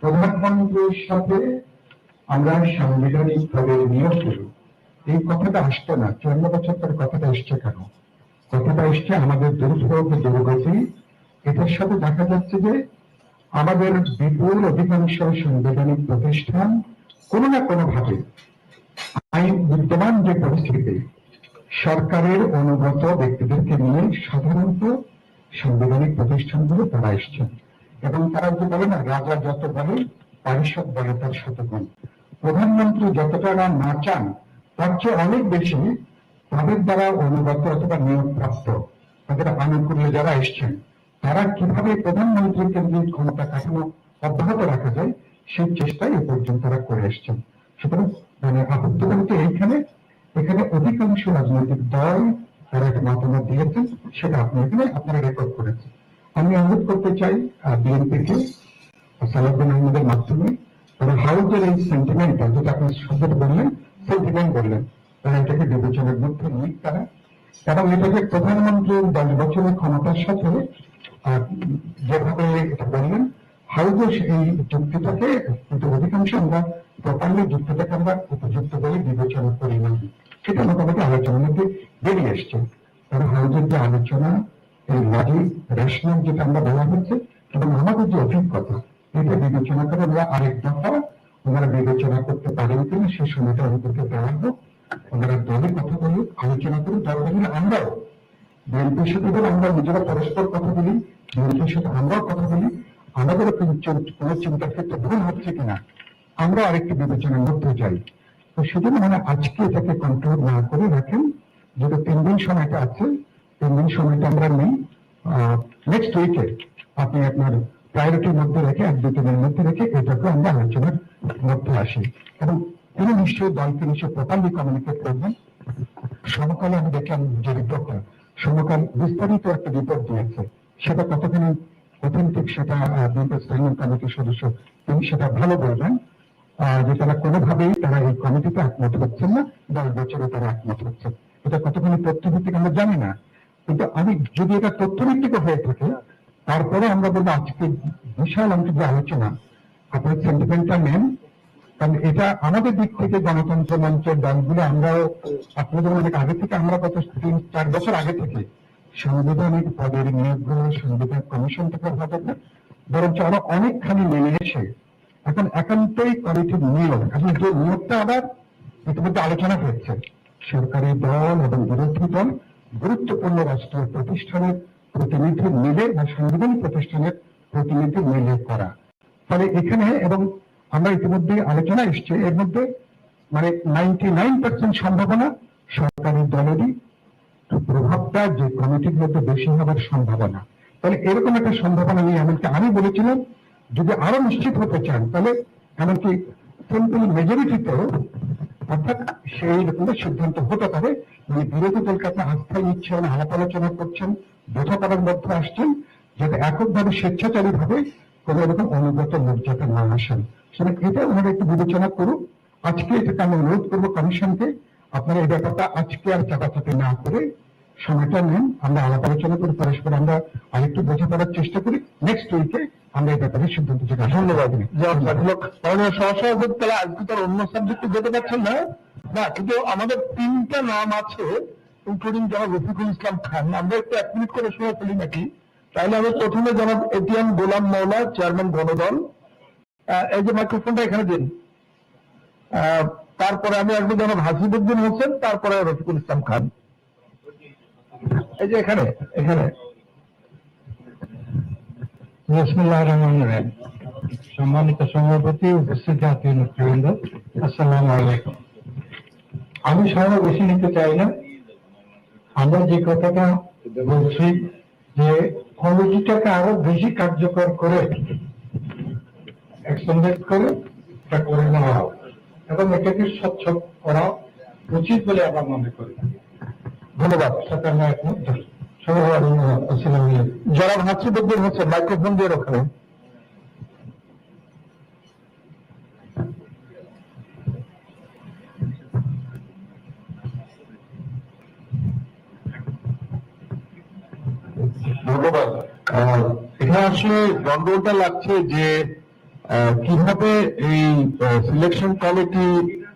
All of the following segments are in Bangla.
প্রধানমন্ত্রীর সাথে আমরা সাংবিধানিক ভাবে নিয়োগ এই কথাটা না। চুয়ান্ন বছর কথাটা এসছে কেন? কথাটা এসছে আমাদের দুর্ভোগ, দুর্গতি। এটার সাথে দেখা যাচ্ছে যে আমাদের বিপুল অধিকাংশ সাংবিধানিক প্রতিষ্ঠান কোনো না কোনো ভাবে আইন বিদ্যমান যে পরিস্থিতি, সরকারের অনুগত ব্যক্তিদেরকে নিয়ে সাধারণত সাংবিধানিক প্রতিষ্ঠানগুলো তারা এসছেন এবং তারা যে বলে না, রাজা যত বলে পারিষদ বলে তার শতগুণ। প্রধানমন্ত্রী যতটা না না চান, তার চেয়ে অনেক বেশি তাদের দ্বারা অনুগত অথবা নিয়োগপ্রাপ্ত, তাদের আনুকূল্যে যারা এসছেন, তারা কীভাবে প্রধানমন্ত্রী কেন্দ্রিক ক্ষমতা কাঠামো অব্যাহত রাখা যায়, সেই চেষ্টাই এ পর্যন্ত তারা করে এসছেন। সুতরাং মানে আপত্তি বলতে এইখানে, এখানে অধিকাংশ রাজনৈতিক দল তারা একটা মতামত দিয়েছেন, সেটা আপনি এখানে আপনারা রেকর্ড করেছেন। আমি অনুরোধ করতে চাই বিএনপিকে সালাউদ্দিন আহমেদের মাধ্যমে, তারা হাউজের এই সেন্টিমেন্টটা যেটা আপনি শব্দটা বললেন সেন্টিমেন্ট বললেন, তারা এটাকে বিবেচনার মধ্যে নিক তারা, এবং এটাকে প্রধানমন্ত্রীর দশ বছরের ক্ষমতার সাথে যেভাবে এটা বললেন, হাউজের এই যুক্তিটাকে, কিন্তু অধিকাংশ আমরা প্রপারলি যুক্তিটাকে আমরা উপযুক্ত বলে বিবেচনা করি না। সেটা মোটামুটি আলোচনার মধ্যে বেরিয়ে এসছে কারণ হাউজের যে আলোচনা এই লজিক রেশনাল যেটা আমরা বলা হচ্ছে এবং আমাদের যে অভিজ্ঞতা, এটা বিবেচনা করে আমরা আরেক দফা ওনারা বিবেচনা করতে পারেন কিনা সেই সময়টা আমাদেরকে দেওয়া হোক। ওনারা দলে কথা বলুক, আলোচনা করুক দরকার হলে আমরাও বিএনপির সাথে ধরো আমরা নিজেরা পরস্পর কথা বলি বিএনপির সাথে আমরাও কথা বলি আমাদেরও কিন্তু কোনো চিন্তার ক্ষেত্রে ভুল হচ্ছে কিনা আমরা আরেকটি বিবেচনার মধ্যে যাই। তো সেজন্য মানে আজকে এটাকে কন্ট্রোল না করে রাখেন, যেটা তিন দিন সময়টা আছে তিন দিন সময়টা আমরা নেই। নেক্সট উইকে আপনি আপনার প্রায়োরিটির মধ্যে রেখে এক, দুই দিনের মধ্যে রেখে এটাকে আমরা আলোচনার মধ্যে আসি। এবং তিনি নিশ্চয়ই দলকে নিশ্চয়ই প্রপারলি কমিউনিকেট করবেন। সমকালে আমি দেখলাম যে রিপোর্টটা সমকাল বিস্তারিত একটা রিপোর্ট দিয়েছে। সেটা কতখানি অথেন্টিক সেটা বিএনপি স্ট্যান্ডিং কমিটির সদস্য তিনি সেটা ভালো বলবেন। যে তারা কোনোভাবেই তারা এই কমিটিতে একমত হচ্ছেন না দশ বছরে তারা একমত হচ্ছে এটা কতখানি তথ্যভিত্তিক আমরা জানি না। কিন্তু আমি যদি এটা তথ্যভিত্তিক হয়ে থাকে, তারপরে আমরা বলব আজকে বিশাল অঙ্ক যে আলোচনা। আপনার সেন্টিমেন্টটা নেন কারণ এটা আমাদের দিক থেকে গণতন্ত্র মঞ্চের দলগুলো, আমরাও আপনাদের অনেক আগে থেকে, আমরা গত তিন, চার বছর আগে থেকে সাংবিধানিক পদের নিয়োগগুলো সংবিধান কমিশন থেকে হবে না বরঞ্চ আরও অনেকখানি নেমে এসে এখন একান্তই কমিটির নিয়োগ। এখন যে নিয়োগটা আবার ইতিমধ্যে আলোচনা হচ্ছে সরকারি দল এবং বিরোধী দল গুরুত্বপূর্ণ রাষ্ট্রীয় প্রতিষ্ঠানের প্রতিনিধি মিলে বা সাংবিধানিক প্রতিষ্ঠানের প্রতিনিধি মিলে করা। ফলে এখানে এবং আমরা ইতিমধ্যে আলোচনা এসছে, এর মধ্যে মানে নাইনটি নাইন পার্সেন্ট সম্ভাবনা সরকারি দলেরই প্রভাবটা যে কমিটির মধ্যে বেশি হবার সম্ভাবনা। তাহলে এরকম একটা সম্ভাবনা নিয়ে এমনকি আমি বলেছিলাম, যদি আরও নিশ্চিত হতে চান, তাহলে এমনকি সিম্পল মেজরিটিতেও অর্থাৎ সেই রকমের সিদ্ধান্ত হতে পারে। মানে বিরোধী দলকে আপনি আস্থায় নিচ্ছেন, আলাপ আলোচনা করছেন, বোঝাপড়ার মধ্যে আসছেন, যাতে এককভাবে স্বেচ্ছাচারী ভাবে কোন এরকম অনুগত যাতে না আসেন সেটা এটা ওনারা একটু বিবেচনা করুক আজকে এটাকে আমি অনুরোধ করব কমিশনকে, আপনারা এই ব্যাপারটা আজকে আর চাপাচাপি না করে সময়টা নেন। আমরা আলাপ আলোচনা করি, পরস্পর আমরা আরেকটু বোঝাপড়ার চেষ্টা করি। নেক্সট উইকে আমরা এই ব্যাপারে সিদ্ধান্ত থেকে ধন্যবাদ। সহসভাপতি তাহলে আজকে তার অন্য সাবজেক্টে যেতে পারছেন না? না কিন্তু আমাদের তিনটা নাম আছে ইনক্লুডিং জনাব রফিকুল ইসলাম খান। আমরা একটু এক মিনিট করে ফেলি নাকি? তাহলে আমি প্রথমে জনাব এটিএম গোলাম মৌলা চেয়ারম্যান গণদল। এই যে মাইক্রোফোনটা এখানে দিন। আহ, তারপরে আমি আসব জনাব হাসিবুদ্দিন হোসেন তারপরে রফিকুল ইসলাম খান। এই যে এখানে এখানে। বিসমিল্লাহির রহমানির রহিম। সম্মানিত সভাপতি, উপস্থিত জাতীয় নেতৃবৃন্দ, আসসালামু আলাইকুম। আমি সময় বেশি নিতে চাই না। আমরা যে কথাটা বলছি যে, কমিটিটাকে আরও বেশি কার্যকর করে এক্সটেন্ডেড করে, এটা করে নেওয়া হোক এবং এটাকে স্বচ্ছ করা উচিত বলে আমরা মনে করি। ধন্যবাদ। সাথে আমরা একমত। জনাব হাসিবুদ্দিন হোসেন মাইক্রোফোন দিয়ে এখানে আসলে গন্ডগোলটা লাগছে যে কীভাবে এই সিলেকশন কমিটি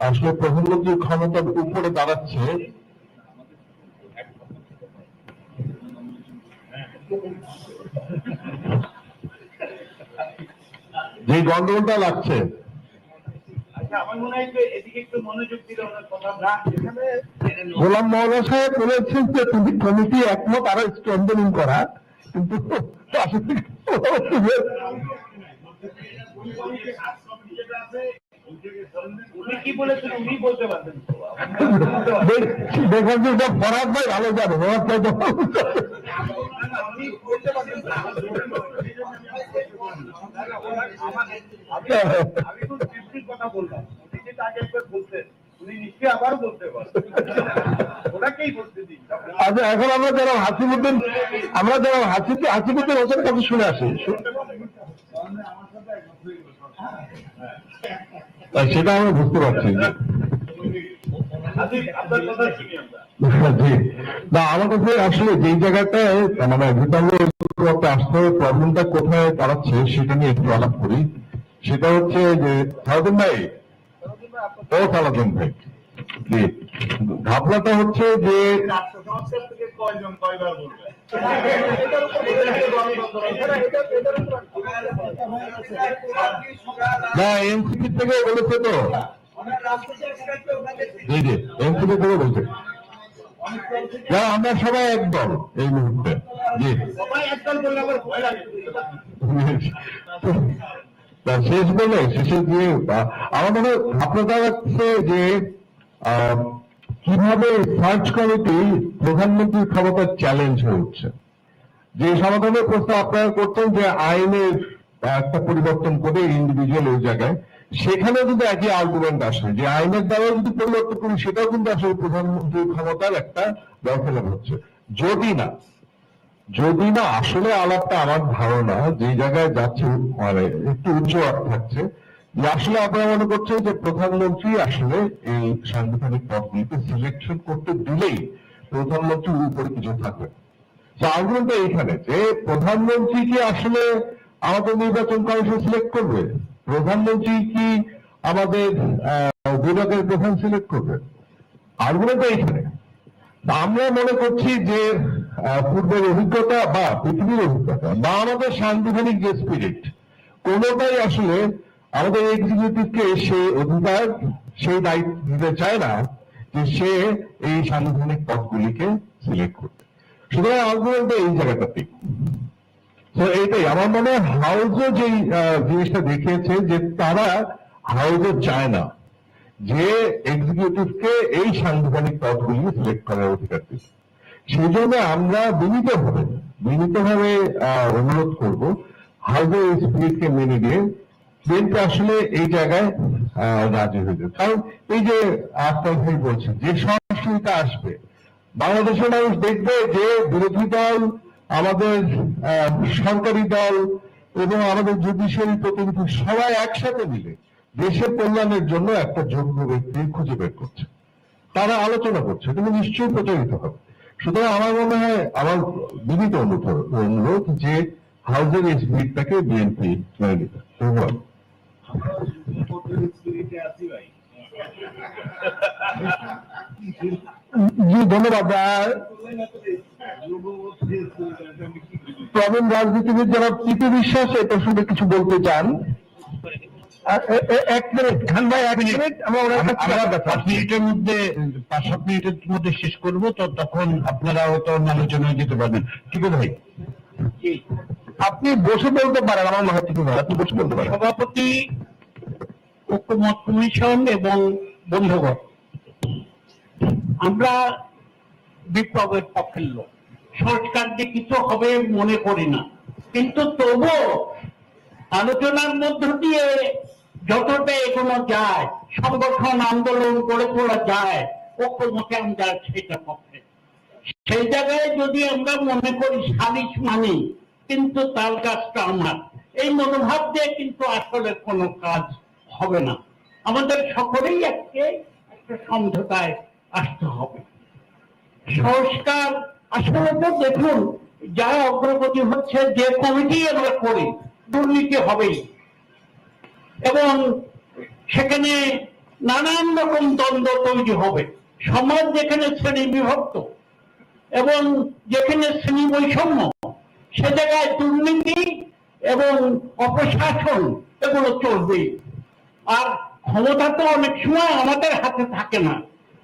আসলে প্রধানমন্ত্রীর ক্ষমতার উপরে দাঁড়াচ্ছে যে গন্ডগোলটা লাগছে আচ্ছা আমার মনে হয় যে এদিকে একটু মনোযোগ দিলে ওনার কথা না এখানে গোলাম মৌলা সাহেব বলেছেন যে তুমি কমিটি একমত আরও স্ট্রেন্থেনিং করা। কিন্তু। দেখবেন যে ভাই ভালো যাবে ভাই আচ্ছা এখন আমরা যারা হাসিমুদ্দিন আমরা যারা হাসি হাসিমুদ্দিন হোসেনের কাছে শুনে আসি। সেটা আমরা বুঝতে পারছি। আপনার কথা শুনি আমরা। না, আমার কাছে আসলে যেই জায়গাটায় মানে ভিতরে আসতে প্রবলেমটা কোথায় দাঁড়াচ্ছে সেটা নিয়ে একটু আলাপ করি। সেটা হচ্ছে যে সাউদিন ভাই। ও সালাদিন ভাই। জি। ঘাপলাটা হচ্ছে যে না এনসিপি থেকে বলেছে তো। জি থেকে বলছে। না আমরা সবাই একদল এই মুহূর্তে। জি। শেষ বলে শেষে গিয়ে আহ, আমার মনে আপনারা হচ্ছে যে কীভাবে সার্চ কমিটি প্রধানমন্ত্রীর ক্ষমতার চ্যালেঞ্জ হয়ে উঠছে যে সমাধানের প্রস্তাব আপনারা করতেন যে আইনের একটা পরিবর্তন করে ইন্ডিভিজুয়াল ওই জায়গায় সেখানে কিন্তু একই আর্গুমেন্ট আসে। যে আইনের দ্বারা যদি পরিবর্তন করি সেটাও কিন্তু আসলে প্রধানমন্ত্রীর ক্ষমতার একটা দখল হচ্ছে। যদি না যদি না, আসলে আলাপটা আমার ধারণা যে জায়গায় যাচ্ছে মানে একটু উচ্চ থাকছে, যে আসলে আপনারা মনে করছেন যে প্রধানমন্ত্রী আসলে এই সাংবিধানিক পদগুলিতে সিলেকশন করতে দিলেই প্রধানমন্ত্রীর উপরে কিছু থাকবে। আর্গুমেন্টটা এইখানে, যে প্রধানমন্ত্রী কি আসলে আমাদের নির্বাচন কমিশন সিলেক্ট করবে? প্রধানমন্ত্রী কি আমাদের বিভাগের প্রধান সিলেক্ট করবে আর্গুমেন্টটা এইখানে। আমরা মনে করছি যে পূর্বের অভিজ্ঞতা বা পৃথিবীর অভিজ্ঞতা বা আমাদের সাংবিধানিক যে স্পিরিট কোনোটাই আসলে আমাদের এক্সিকিউটিভকে সেই অধিকার সেই দায়িত্ব দিতে চায় না যে সে এই সাংবিধানিক পদগুলিকে সিলেক্ট করবে। সুতরাং আর্গুমেন্টটা এই জায়গাটাতে তো এইটাই আমার মনে হয় হাউজও যেই জিনিসটা দেখিয়েছে যে তারা হাউজও চায় না। যে এক্সিকিউটিভকে এই সাংবিধানিক পদগুলি সিলেক্ট করার অধিকার দিচ্ছে সেই জন্য আমরা বিনীতভাবে বিনীতভাবে অনুরোধ করব হাউজের এই স্পিরিটকে মেনে দিয়ে বিএনপি আসলে এই জায়গায় রাজি হয়ে যাবে। কারণ এই যে আফতাব ভাই বলছেন যে সংস্কৃতিটা আসবে, বাংলাদেশের মানুষ দেখবে যে বিরোধী দল আমাদের সরকারি দল এবং আমাদের জুডিশিয়ারি প্রতিনিধি সবাই একসাথে মিলে দেশের কল্যাণের জন্য একটা যোগ্য ব্যক্তি খুঁজে বের করছে। তারা আলোচনা করছে কিন্তু নিশ্চয়ই প্রচারিত হবে। সুতরাং আমার মনে হয়, আমার বিনীত অনুরোধ যে হাউজের এই স্পিরিটটাকে বিএনপি মেনে নিতে। ধন্যবাদ। জি, ধন্যবাদ। প্রবীণ রাজনীতিবিদ যারা প্রীতি বিশ্বাস এই প্রসঙ্গে কিছু বলতে চান। এক মিনিট। খান ভাই এক মিনিট। আমরা পাঁচ মিনিটের মধ্যে পাঁচ সাত মিনিটের মধ্যে শেষ করব তো তখন আপনারা হয়তো অন্য আলোচনায় যেতে পারবেন। ঠিক আছে ভাই? আপনি বসে বলতে পারেন আমার মনে ভাই, আপনি বসে বলতে পারেন। সভাপতি ঐক্যমত কমিশন এবং বন্ধুগণ। আমরা বিপ্লবের পক্ষের লোক। সংস্কার যে কিছু হবে মনে করি না। কিন্তু তবুও আলোচনার মধ্য দিয়ে যতটা এগোনো যায়, সংগঠন আন্দোলন গড়ে তোলা যায় ঐক্যমতে আমরা সেটা পক্ষে সেই জায়গায় যদি আমরা মনে করি সালিশ মানি, কিন্তু তাল গাছটা আমার। এই মনোভাব দিয়ে কিন্তু আসলে কোনো কাজ হবে না। আমাদের সকলেই আজকে একটা সমঝোতায় আসতে হবে। সংস্কার আসলে দেখুন যা অগ্রগতি হচ্ছে, যে কমিটি আমরা করি, দুর্নীতি হবেই। এবং সেখানে নানান রকম দ্বন্দ্ব তৈরি হবে। সমাজ যেখানে শ্রেণি বিভক্ত এবং যেখানে শ্রেণি বৈষম্য সে জায়গায় দুর্নীতি এবং অপশাসন এগুলো চলবেই আর ক্ষমতা তো অনেক সময় আমাদের হাতে থাকে না,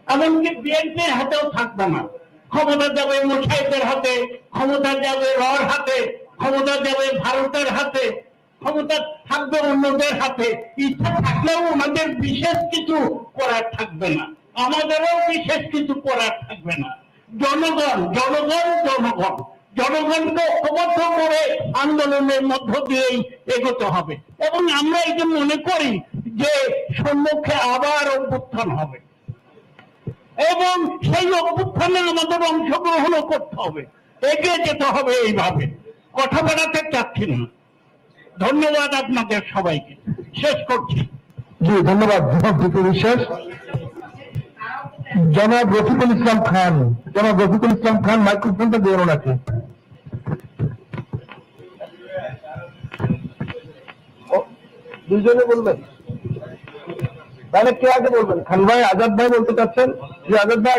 এমনকি বিএনপির হাতেও থাকবে না। ক্ষমতা যাবে মুসাইদের হাতে, ক্ষমতা যাবে রর হাতে, ক্ষমতা যাবে ভারতের হাতে, ক্ষমতা থাকবে অন্যদের হাতে। ইচ্ছা থাকলেও ওনাদের বিশেষ কিছু করার থাকবে না। আমাদেরও বিশেষ কিছু করার থাকবে না। জনগণ জনগণ জনগণ, জনগণকে ঐক্যবদ্ধ করে আন্দোলনের মধ্য দিয়েই এগোতে হবে। এবং আমরা এই মনে করি যে সম্মুখে আবার অভ্যুত্থান হবে। এবং সেই অভ্যুত্থানে আমাদের অংশগ্রহণও করতে হবে। এগিয়ে যেতে হবে এইভাবে। কথা বেড়াতে চাচ্ছি না। ধন্যবাদ আপনাদের সবাইকে। শেষ করছি। জি ধন্যবাদ বিশ্বাস। জনাব রফিকুল ইসলাম খান। জনাব রফিকুল ইসলাম খান মাইক্রোফোনটা দিয়ে ওনাকে ও, দুইজনে বলবেন। তাহলে কে আগে বলবেন? খান ভাই আজাদ ভাই বলতে চাচ্ছেন? যে আজাদ ভাই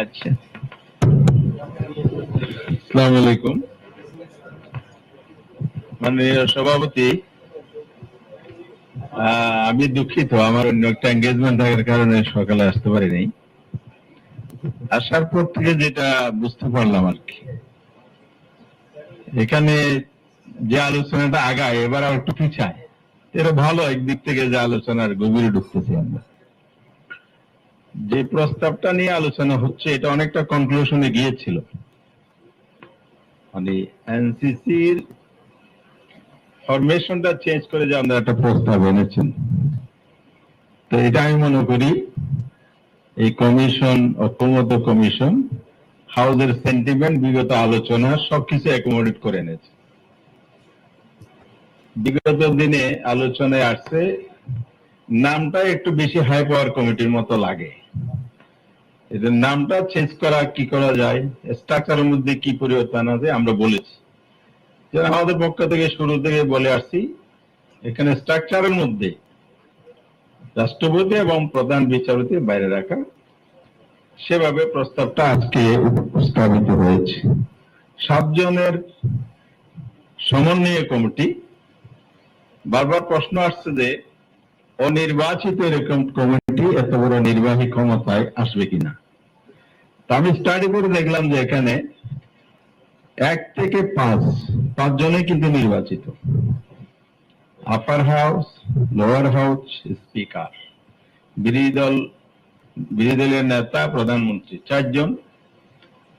আচ্ছা। সভাপতি আমি দুঃখিত, আমার অন্য একটা এঙ্গেজমেন্ট থাকার কারণে সকালে আসতে পারি নাই আসার পর থেকে যেটা বুঝতে পারলাম আর কি। এখানে যে আলোচনাটা আগায়, এবার আর একটু পিছায়। এটা ভালো একদিক থেকে যে আলোচনার গভীরে ঢুকতেছি আমরা। যে প্রস্তাবটা নিয়ে আলোচনা হচ্ছে, এটা অনেকটা কনক্লুশনে গিয়েছিল। মানে এনসিসির ফরমেশনটা চেঞ্জ করে যে আমরা একটা প্রস্তাব এনেছেন। তো এটা আমি মনে করি, এই কমিশন ঐক্যমত কমিশন হাউসের সেন্টিমেন্ট বিগত আলোচনা, সবকিছু অ্যাকোমোডেট করে এনেছে। বিগত দিনে আলোচনায় আসছে, নামটা একটু বেশি হাই পাওয়ার কমিটির মতো লাগে। এদের নামটা চেঞ্জ করা, কি করা যায় স্ট্রাকচারের মধ্যে কি পরিবর্তন আছে, আমরা বলেছি। আমাদের পক্ষ থেকে শুরু থেকে বলে আসছি, এখানে স্ট্রাকচারের মধ্যে রাষ্ট্রপতি এবং প্রধান বিচারপতি বাইরে রাখা, সেভাবে প্রস্তাবটা আজকে উপস্থাপিত হয়েছে। সাতজনের সমন্বয় কমিটি বারবার প্রশ্ন আসছে যে, অনির্বাচিত এরকম কমিটি এত বড় নির্বাহী ক্ষমতায় আসবে কিনা? আমি স্টাডি করে দেখলাম যে এখানে এক থেকে পাঁচ পাঁচজনে কিন্তু নির্বাচিত। Upper house lower house speaker বিরোধী দল, বিরোধী দলের নেতা, প্রধানমন্ত্রী, চারজন।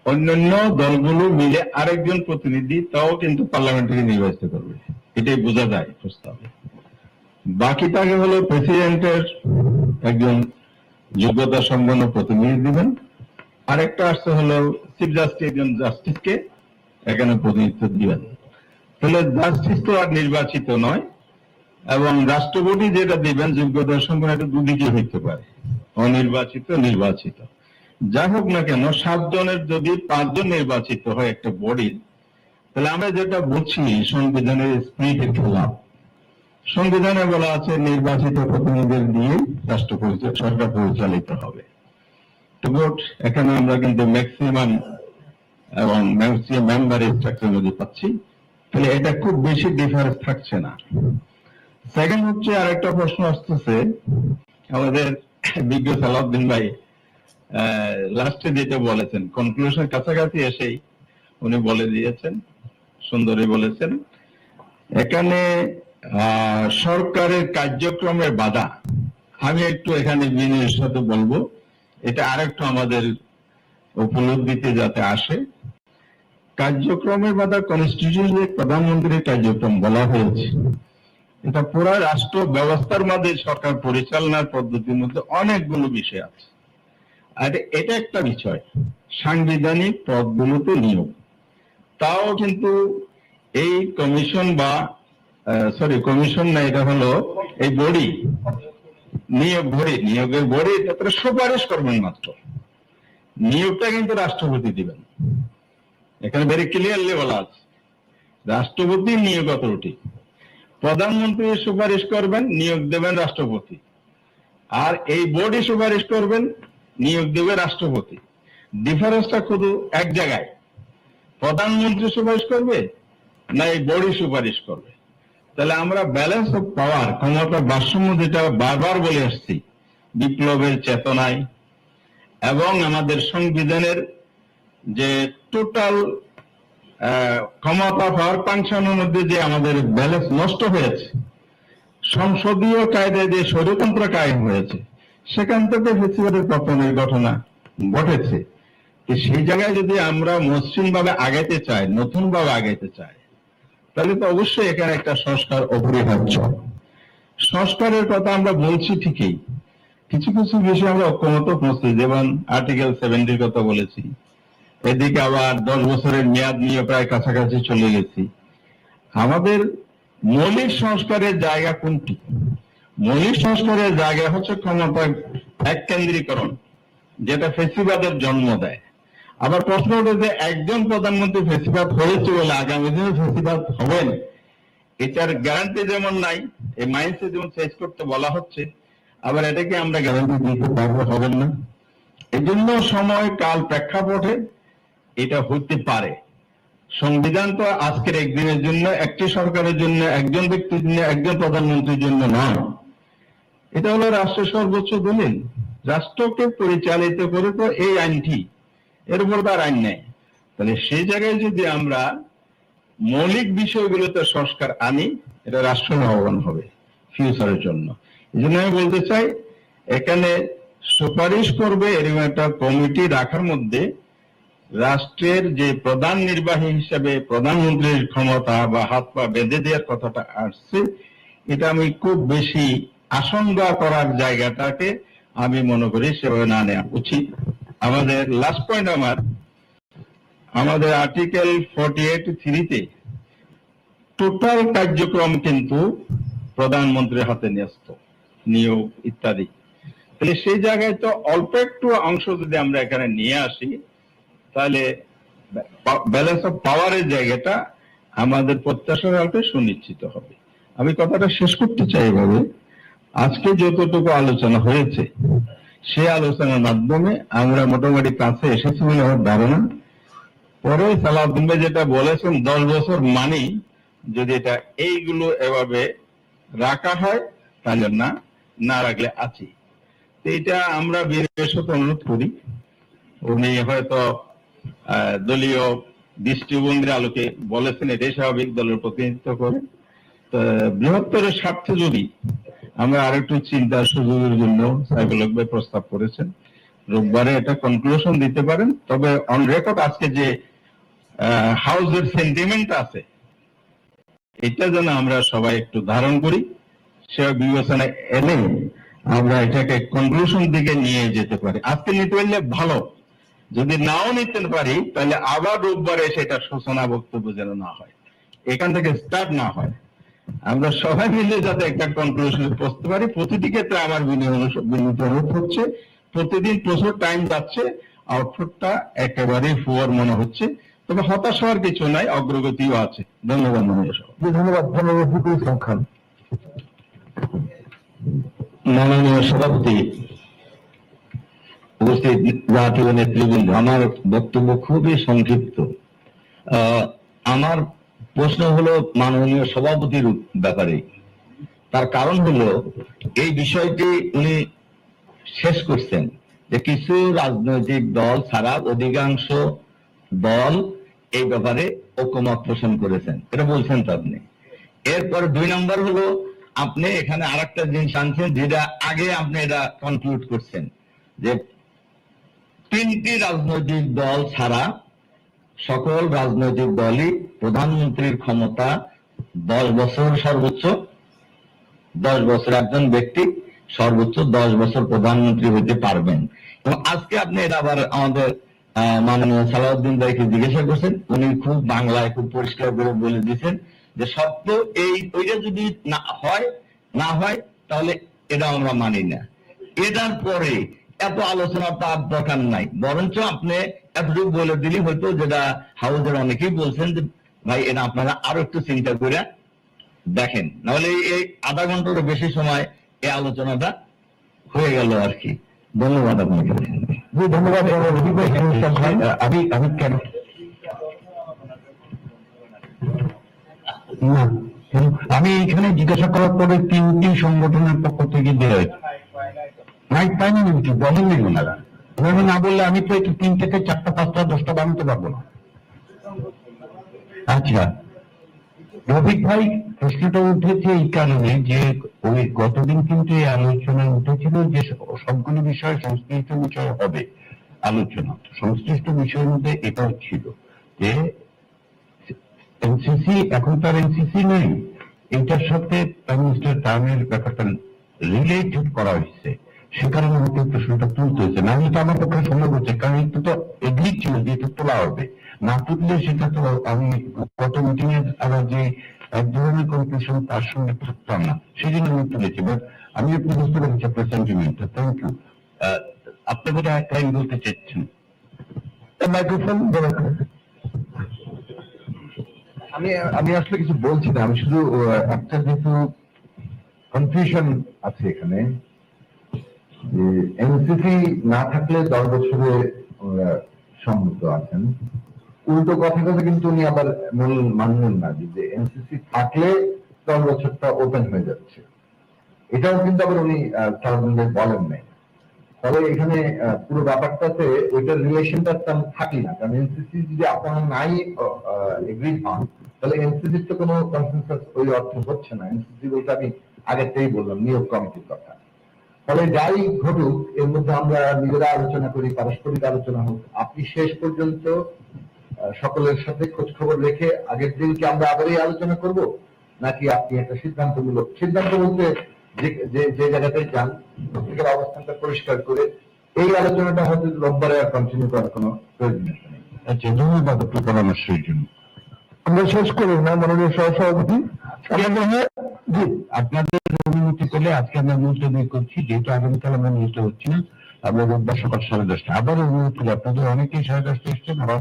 অন্যান্য দলগুলো মিলে আরেকজন প্রতিনিধি, তাও কিন্তু পার্লামেন্টারি নির্বাচিত করবে। এটাই বোঝা যায় প্রস্তাবে। বাকি তাকে হলো প্রেসিডেন্টের একজন যোগ্যতা সম্পন্ন প্রতিনিধি দিবেন। আরেকটা আসছে হলো চিফ জাস্টিস, একজন জাস্টিসকে এখানে প্রতিনিধিত্ব দিবেন। তাহলে জাস্টিস তো আর নির্বাচিত নয়, এবং রাষ্ট্রপতি যেটা দিবেন যোগ্যতা সম্পন্ন একটা দুদিকে হইতে পারে। অনির্বাচিত, নির্বাচিত। যা হোক না কেন, সাতজনের যদি পাঁচজন নির্বাচিত হয় একটা বডির তাহলে আমরা যেটা বুঝছি সংবিধানের স্পিরিটের খেলাফ সংবিধানে বলা আছে নির্বাচিত প্রতিনিধিদের দিয়ে রাষ্ট্র সরকার পরিচালিত হবে। এখানে আমরা কিন্তু ম্যাক্সিমাম এবং ম্যাক্সিমাম মেম্বার স্ট্রাকচার মধ্যে পাচ্ছি। তাহলে এটা খুব বেশি ডিফারেন্স থাকছে না। সেকেন্ড হচ্ছে আরেকটা প্রশ্ন আসতেছে, আমাদের বিজ্ঞ সালাউদ্দিন ভাই লাস্টে যেটা বলেছেন কনক্লুশন কাছাকাছি এসেই উনি বলে দিয়েছেন। সুন্দরী বলেছেন। এখানে সরকারের কার্যক্রমের বাধা। আমি একটু এখানে বিনয়ের সাথে বলব। এটা আরেকটু আমাদের উপলব্ধিতে যাতে আসে। কার্যক্রমের বাধা কনস্টিটিউশনে প্রধানমন্ত্রীর কার্যক্রম বলা হয়েছে। এটা পুরো রাষ্ট্র ব্যবস্থার মধ্যে সরকার পরিচালনার পদ্ধতির মধ্যে অনেকগুলো বিষয় আছে। আর এটা একটা বিষয়। সাংবিধানিক পদগুলোতে নিয়োগ। তাও কিন্তু এই কমিশন বা সরি কমিশন না, এটা হলো এই বডি নিয়োগ বডি নিয়োগের বডি তারপরে সুপারিশ করবেন মাত্র। নিয়োগটা কিন্তু রাষ্ট্রপতি দিবেন। এখানে ভেরি ক্লিয়ারলি বলা আছে। রাষ্ট্রপতি, নিয়োগ অথরিটি প্রধানমন্ত্রী সুপারিশ করবেন, নিয়োগ দেবেন রাষ্ট্রপতি। আর এই বোর্ডই সুপারিশ করবেন, নিয়োগ দেবে রাষ্ট্রপতি। ডিফারেন্সটা শুধু এক জায়গায়। প্রধানমন্ত্রী সুপারিশ করবে না এই বোর্ডই সুপারিশ করবে? তাহলে আমরা ব্যালেন্স অফ পাওয়ার ক্ষমতা ভারসাম্য যেটা বারবার বলে আসছি, বিপ্লবের চেতনায় এবং আমাদের সংবিধানের যে টোটাল ক্ষমতা পাওয়ার পাংশনের মধ্যে যে আমাদের ব্যালেন্স নষ্ট হয়েছে, সংসদীয় কায়দায় যে স্বৈরতন্ত্র কায়েম হয়েছে, সেখান থেকে ফেসিবাদের পতনের ঘটনা ঘটেছে। সেই জায়গায় যদি আমরা মসৃণ ভাবে আগাইতে চাই নতুন ভাবে আগাইতে চাই, তাহলে তো অবশ্যই এখানে একটা সংস্কার অপরিহার্য। সংস্কারের কথা আমরা বলছি ঠিকই। কিছু কিছু বিষয়ে আমরা ঐক্যমত পৌঁছি যেমন আর্টিকেল সেভেন্টির কথা বলেছি। এদিকে আবার দশ বছরের মেয়াদ নিয়ে প্রায় কাছাকাছি চলে গেছি। আমাদের মৌলিক সংস্কারের জায়গা কোনটি? মৌলিক সংস্কারের জায়গা হচ্ছে ক্ষমতা এক কেন্দ্রীকরণ, যেটা ফেসিবাদের জন্ম দেয়। আবার প্রশ্ন ওঠে যে একজন প্রধানমন্ত্রী ফেসিবাদ হয়েছে বলে আগামী দিনে ফেসিবাদ হবেন এটার গ্যারান্টি যেমন নাই, এই মাইন্ডসেট যেমন চেঞ্জ করতে বলা হচ্ছে, আবার এটাকে আমরা গ্যারান্টি দিতে পারব হবেন না। এই জন্য সময় কাল প্রেক্ষাপটে এটা হতে পারে। সংবিধান তো আজকের একদিনের জন্য, একটি সরকারের জন্য, একজন ব্যক্তির জন্য, একজন প্রধানমন্ত্রীর জন্য নয়। এটা হলো রাষ্ট্রের সর্বোচ্চ দলিল। রাষ্ট্রকে পরিচালিত করে তো এই আইনটি। এর উপর তার আইন নেই। তাহলে সেই জায়গায় যদি আমরা মৌলিক বিষয়গুলোতে সংস্কার আনি, এটা রাষ্ট্র লাভবান হবে ফিউচারের জন্য। এই জন্য আমি বলতে চাই, এখানে সুপারিশ করবে এরকম একটা কমিটি রাখার মধ্যে রাষ্ট্রের যে প্রধান নির্বাহী হিসেবে প্রধানমন্ত্রীর ক্ষমতা বা হাত পা বেঁধে দেওয়ার কথাটা আসছে, এটা আমি খুব বেশি আশঙ্কা করার জায়গাটাকে আমি মনে করি সেভাবে না নেওয়া উচিত। আমাদের লাস্ট পয়েন্ট আমার। আমাদের আর্টিকেল ফর্টি এইট থ্রিতে টোটাল কার্যক্রম কিন্তু প্রধানমন্ত্রীর হাতে ন্যস্ত, নিয়োগ ইত্যাদি। তাহলে সেই জায়গায় তো অল্প একটু অংশ যদি আমরা এখানে নিয়ে আসি, তাহলে ব্যালেন্স অফ পাওয়ারের জায়গাটা আমাদের প্রত্যাশার আলোকে সুনিশ্চিত হবে। আমি কথাটা শেষ করতে চাই এভাবে। আজকে যতটুকু আলোচনা হয়েছে সেই আলোচনার মাধ্যমে আমরা মোটামুটি কাছে এসেছি বলে আমার ধারণা। পরে সালাউদ্দিন ভাই যেটা বলেছেন, দশ বছর মানি যদি এটা এইগুলো এভাবে রাখা হয়, তাহলে না না রাখলে আছি এটা আমরা সাথে অনুরোধ করি। উনি হয়তো দলীয় দৃষ্টিভঙ্গির আলোকে বলেছেন, এটাই স্বাভাবিক দলের প্রতিনিধিত্ব করে। তো বৃহত্তরের স্বার্থে যদি আমরা আরেকটু চিন্তার সুযোগের জন্য সাইকোলগ ভাই প্রস্তাব করেছেন। রোববারে এটা কনক্লুশন দিতে পারেন। তবে অন রেকর্ড আজকে যে হাউসের সেন্টিমেন্ট আছে, এটা যেন আমরা সবাই একটু ধারণ করি, সে বিবেচনায় এনে আমরা এটাকে কনক্লুশন দিকে নিয়ে যেতে পারি। আজকে নিতে পারলে ভালো। যদি নাও নিতে পারি, তাহলে আবার রোববারে সেটা সূচনা বক্তব্য যেন না হয়। এখান থেকে স্টার্ট না হয়। আমরা সবাই মিলে যাতে একটা কনক্লুশন পৌঁছতে পারি। প্রতিটি ক্ষেত্রে আমার বিনিয়োগ বিনীত অনুরোধ হচ্ছে প্রতিদিন প্রচুর টাইম যাচ্ছে আউটপুটটা একেবারে ফুয়ার মনে হচ্ছে তবে হতাশ হওয়ার কিছু নাই অগ্রগতিও আছে। ধন্যবাদ মনে সব ধন্যবাদ। ধন্যবাদ ইসলাম মাননীয় সভাপতি উপস্থিত জাতীয় নেতৃবৃন্দ আমার বক্তব্য খুবই সংক্ষিপ্ত। আহ, আমার প্রশ্ন হলো মাননীয় সভাপতির ব্যাপারে। তার কারণ হলো, এই বিষয়টি উনি শেষ করছেন যে কিছু রাজনৈতিক দল ছাড়া অধিকাংশ দল এই ব্যাপারে ঐক্যমত পোষণ করেছেন। এটা বলছেন তো আপনি। এরপর দুই নম্বর হলো, আপনি এখানে আরেকটা জিনিস আনছেন যেটা আগে আপনি এটা কনক্লুড করছেন যে তিনটি রাজনৈতিক দল ছাড়া সকল রাজনৈতিক দলই প্রধানমন্ত্রীর ক্ষমতা দশ বছর সর্বোচ্চ, দশ বছর একজন ব্যক্তি সর্বোচ্চ দশ বছর প্রধানমন্ত্রী হতে পারবেন। এবং আজকে আপনি এটা আবার আমাদের মাননীয় সালাউদ্দিন ভাইকে জিজ্ঞাসা করছেন। উনি খুব বাংলায় খুব পরিষ্কার করে বলে দিয়েছেন যে সত্য এই, ওইটা যদি না হয় না হয়, তাহলে এটা আমরা মানি না। এটার পরে এত আলোচনা তার দরকার নাই। বরঞ্চ আপনি এতটুকু বলে দিলে হয়তো যেটা হাউজের অনেকেই বলছেন যে ভাই এটা আপনারা আরও একটু চিন্তা করে দেখেন। নাহলে এই আধা ঘন্টারও বেশি সময় এই আলোচনাটা হয়ে গেল আর কি। ধন্যবাদ আপনাকে। ধন্যবাদ রবি ভাই, ভাই, আমি আমি কেন? আমি এখানে জিজ্ঞাসা করার পরে তিনটি সংগঠনের পক্ষ থেকে বের হয়েছে। না বললে আমি তো একটু তিন থেকে চারটা, পাঁচটা, দশটা বানাতে পারব না। আচ্ছা। রফিক ভাই, প্রশ্নটা উঠেছে এই কারণে যে ওই গতদিন কিন্তু এই আলোচনায় উঠেছিল যে সবগুলো বিষয় সংশ্লিষ্ট বিষয় হবে আলোচনা। সংশ্লিষ্ট বিষয়ের মধ্যে এটাও ছিল যে এনসিসি, এখন তার এনসিসি নেই। এটার সাথে প্রাইম মিনিস্টার টার্মের ব্যাপারটা রিলেটেড করা হয়েছে। সে কারণে আমাকে এই প্রশ্নটা তুলতে হয়েছে। না হলে তো আমার পক্ষে সম্ভব হচ্ছে কারণ একটু তো এগ্রি ছিল যে এটা তোলা হবে। না তুললে সেটা তো আমি কত মিটিং এর আবার যে এক ধরনের কনফিউশন তার সঙ্গে থাকতাম না সেই জন্য আমি তুলেছি। বাট আমি আপনি বুঝতে পেরেছি আপনার সেন্টিমেন্টটা থ্যাংক ইউ আপনি বোধ হয় একটা বলতে চাচ্ছেন মাইক্রোফোন আমি আমি আসলে কিছু বলছি না। আমি শুধু একটা যেহেতু কনফিউশন আছে এখানে। এনসিসি না থাকলে দশ বছরে সম্মত আছেন। উল্টো কথা কথা কিন্তু উনি আবার মূল মানলেন না যে এনসিসি থাকলে দশ বছরটা ওপেন হয়ে যাচ্ছে। এটাও কিন্তু আবার উনি সারাদিন বলেন নাই। ফলে এখানে পুরো ব্যাপারটাতে ওইটার রিলেশনটা তেমন থাকি না। কারণ এনসিসি যদি আপনারা নাই এগ্রি হন, তাহলে এনসিসির তো কোনো কনসেন্সাস ওই অর্থ হচ্ছে না। এনসিসি বলতে আমি আগেতেই বললাম, নিয়োগ কমিটির কথা। ফলে যাই ঘটুক এর মধ্যে আমরা নিজেরা আলোচনা করি পারস্পরিক আলোচনা হোক। আপনি শেষ পর্যন্ত সকলের সাথে খোঁজ খবর রেখে আগের দিন কি আমরা আবারই আলোচনা করব? নাকি আপনি একটা সিদ্ধান্তমূলক সিদ্ধান্ত বলতে যে যে- যে যান প্রত্যেকের অবস্থানটা পরিষ্কার করে এই আলোচনাটা হয়তো রোববারে আর কন্টিনিউ করার কোনো প্রয়োজন নেই। আচ্ছা ধন্যবাদ আপনার পরামর্শের জন্য। আমরা শেষ করি না মাননীয় সহসভাপতি। জি আপনাদের অনুমতি করলে আজকে আমরা মুলতবি করছি, যেহেতু আগামীকাল আমরা মিলিত হচ্ছি না, আমরা রোববার সকাল সাড়ে দশটা আবার অনুরোধ করি আপনাদের অনেকেই সাড়ে দশটা এসছেন, আবার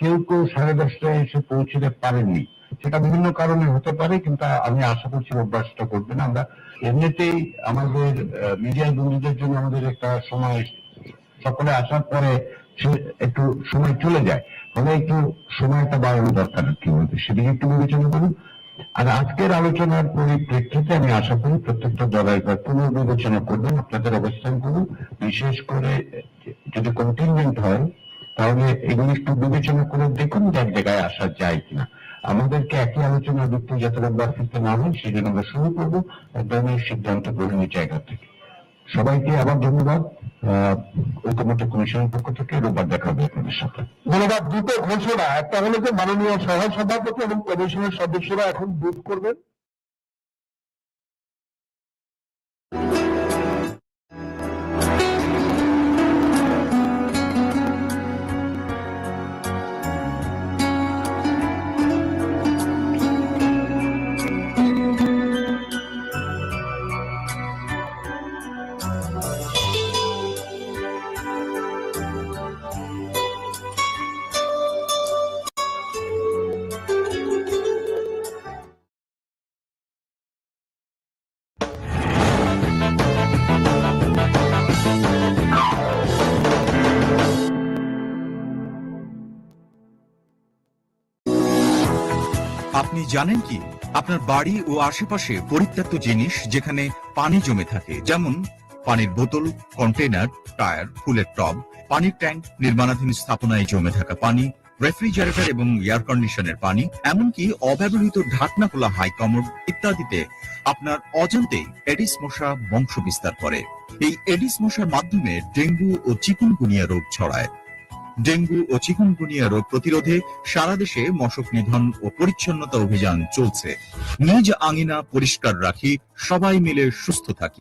কেউ কেউ সাড়ে দশটায় এসে পৌঁছতে পারেননি। সেটা বিভিন্ন কারণে হতে পারে, কিন্তু আমি আশা করছি রোববার সেটা করবেন আমরা এমনিতেই আমাদের মিডিয়ার বন্ধুদের জন্য আমাদের একটা সময় সকলে আসার পরে একটু সময় চলে যায়। ফলে একটু সময়টা বাড়ানো দরকার কি বলতে সেদিকে একটু বিবেচনা করুন। আর আজকের আলোচনার পরিপ্রেক্ষিতে আমি আশা করি প্রত্যেকটা দলের একবার পুনর্বিবেচনা করবেন, আপনাদের অবস্থান করুন। বিশেষ করে, যদি কন্টিনজেন্ট হয়, তাহলে এগুলি একটু বিবেচনা করে দেখুন যার জায়গায় আসা যায় কিনা। আমাদেরকে একই আলোচনা ভিত্তি যাতে রোববার ফিরতে না হয় সেই জন্য আমরা শুরু করব। এক ধরনের সিদ্ধান্ত গ্রহণের জায়গা থেকে। সবাইকে আবার ধন্যবাদ। আহ, ঐকমত্য কমিশনের পক্ষ থেকে রোববার দেখা হবে আপনাদের সাথে। ধন্যবাদ দুটো ঘোষণা। একটা হলো যে মাননীয় সহসভাপতি এবং কমিশনের সদস্যরা এখন বুথ করবেন। আপনি জানেন কি? আপনার বাড়ি ও আশেপাশে পরিত্যক্ত জিনিস যেখানে পানি জমে থাকে, যেমন পানির বোতল কন্টেনার টায়ার, ফুলের টব, পানির ট্যাঙ্ক, নির্মাণাধীন স্থাপনায় জমে থাকা পানি, রেফ্রিজারেটর এবং এয়ার কন্ডিশনের পানি, এমনকি অব্যবহৃত ঢাকনা খোলা হাই কমোড ইত্যাদিতে আপনার অজান্তেই এডিস মশা বংশ বিস্তার করে। এই এডিস মশার মাধ্যমে ডেঙ্গু ও চিকুনগুনিয়া রোগ ছড়ায়। ডেঙ্গু ও চিকুনগুনিয়া রোগ প্রতিরোধে সারা দেশে মশক নিধন ও পরিচ্ছন্নতা অভিযান চলছে। নিজ আঙিনা পরিষ্কার রাখি, সবাই মিলে সুস্থ থাকি।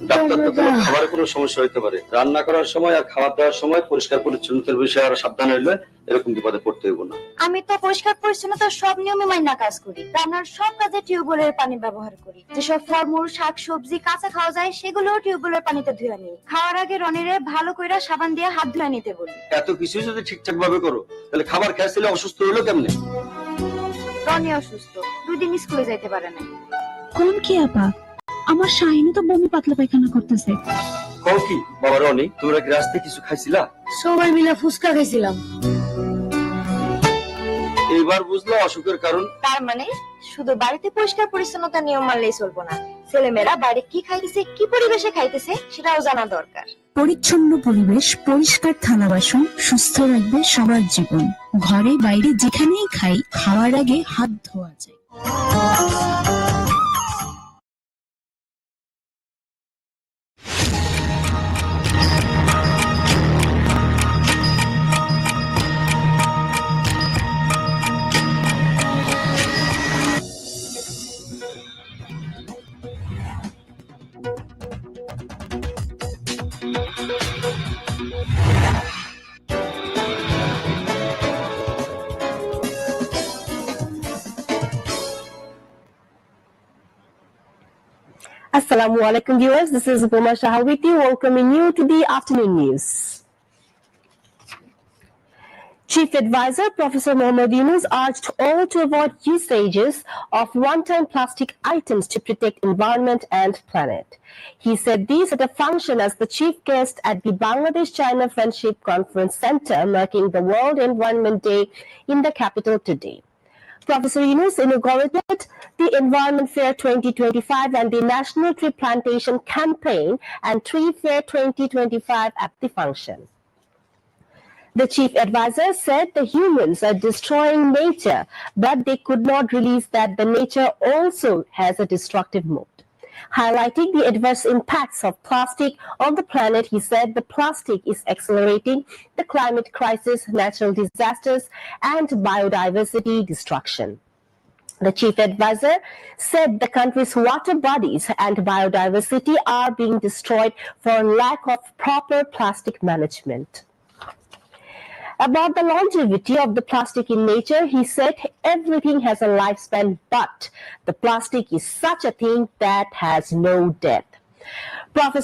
ডাক্তার তো কোনো খাবারের কোনো সমস্যা হইতে পারে। রান্না করার সময় আর খাবার দেওয়ার সময় পরিষ্কার পরিচ্ছন্নতার বিষয়ে আর সাবধান হইলে এরকম বিপদে পড়তে হইব না। আমি তো পরিষ্কার পরিচ্ছন্নতার সব নিয়মে মাইনা কাজ করি। রান্নার সব কাজে টিউবওয়েলের পানি ব্যবহার করি। যেসব ফলমূল শাক সবজি কাঁচা খাওয়া যায় সেগুলোও টিউবওয়েলের পানিতে ধুয়ে নিই। খাওয়ার আগে রনিরে ভালো কইরা সাবান দিয়ে হাত ধুয়ে নিতে বলি। এত কিছু যদি ঠিকঠাক ভাবে করো তাহলে খাবার খেয়েছিলে অসুস্থ হলো কেমনে? রনি অসুস্থ। দুই দিন স্কুলে যাইতে পারে না কোন কি আপা? আমার শাহিনী তো বমি পাতলা পায়খানা করতেছে। কও কি? বাবা রনি তোমরা কি রাস্তায় কিছু খাইছিলা? সবাই মিলে ফুচকা খাইছিলাম। এইবার বুঝলো অসুখের কারণ। তার মানে শুধু বাড়িতে পরিষ্কার পরিচ্ছন্নতা নিয়ম মানলেই চলবো না। ছেলেমেয়েরা বাইরে কি খাইতেছে কি পরিবেশে খাইতেছে সেটাও জানা দরকার। পরিচ্ছন্ন পরিবেশ পরিষ্কার থালা বাসন সুস্থ রাখবে সবার জীবন। ঘরে বাইরে যেখানেই খাই খাওয়ার আগে হাত ধোয়া যায়। Assalamu alaikum viewers, this is Boma Shah with you, welcoming you to the afternoon news. Chief Advisor Professor Mohammad Yunus urged all to avoid usages of one-time plastic items to protect environment and planet. He said this at a function as the chief guest at the Bangladesh-China Friendship Conference Center marking the World Environment Day in the capital today. Professor Yunus inaugurated the Environment Fair 2025 and the National Tree Plantation Campaign and Tree Fair 2025 at the function. The chief advisor said the humans are destroying nature, but they could not release that the nature also has a destructive mode. Highlighting the adverse impacts of plastic on the planet, he said the plastic is accelerating the climate crisis, natural disasters, and biodiversity destruction. The chief advisor said the country's water bodies and biodiversity are being destroyed for lack of proper plastic management. About the longevity of the plastic in nature, he said everything has a lifespan, but the plastic is such a thing that has no death. Professor